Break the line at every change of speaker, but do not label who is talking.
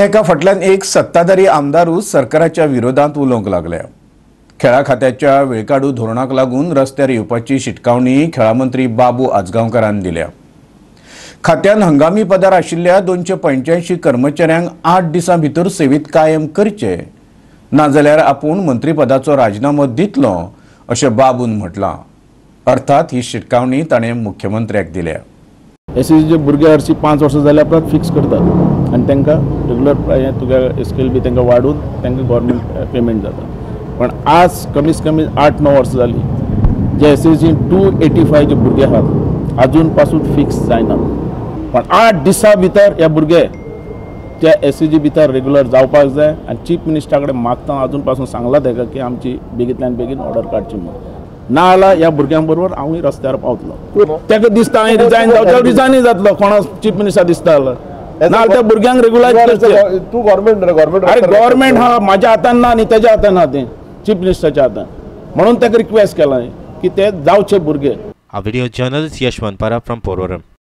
एका फाटल्यान एक सत्ताधारी आमदारूच सरकाराच्या विरोधात उलोवंक लागल्या. खेळा खात्याच्या वेळकाडू धोरणाक लागून रस्त्यार येवपाची शिटकावणी खेळा मंत्री बाबू आजगांवकारान दिल्या. खात्यान हंगामी पदार आशिल्ल्या दोनशे पंच्याऐंशी कर्मचाऱ्यांक आठ दिसां भितर सेवेत कायम करचे. नाजाल्यार आपूण मंत्रीपदाचो राजिनामो दितलो अशें बाबून म्हटलां. अर्थात ही शिटकावणी ताणें मुख्यमंत्र्याक दिल्या.
एस एस जे भुरगे हरशी पांच वर्सां जाल्या उपरांत फिक्स करतात आनी तांकां रेगुलर हें तुगे स्केल बी तांकां वाडून तांकां गव्हर्मेंट पेमेंट जाता. पण आज कमीत कमी आठ णव वर्सां जालीं जे S S G two eighty five जे भुरगे आहात आजून पासून फिक्स जायना पण आठ दिसां भितर ह्या भुरगे त्या एस जी भितर रेगुलर जावपाक जाय. आनी चीफ मिनिस्टरा कडेन मागता आजून पासून सांगलां ताका की आमची बेगींतल्यान बेगीन ऑर्डर काडची म्हणून. ना जाल्यार ह्या भुरग्यां बरोबर हांवूय रस्त्यार पावतलो ताका दिसता हांवें रिजायन जावचो रिजायनूय जातलो. कोणा चीफ मिनिस्टर दिसता जाल्यार ना त्या भुरग्यांक रेगुलर
तू गव्हर्नमेंट गव्हर्नमेंट
अरे गव्हर्मेंट हा माझ्या हातान ना न्ही तेज्या हातान हा तें चीफ मिनिस्टरच्या हातान. म्हणून ताका रिक्वेस्ट केला की ते जावचे भुरगे
A video journalist Yashwant Para from Pororam.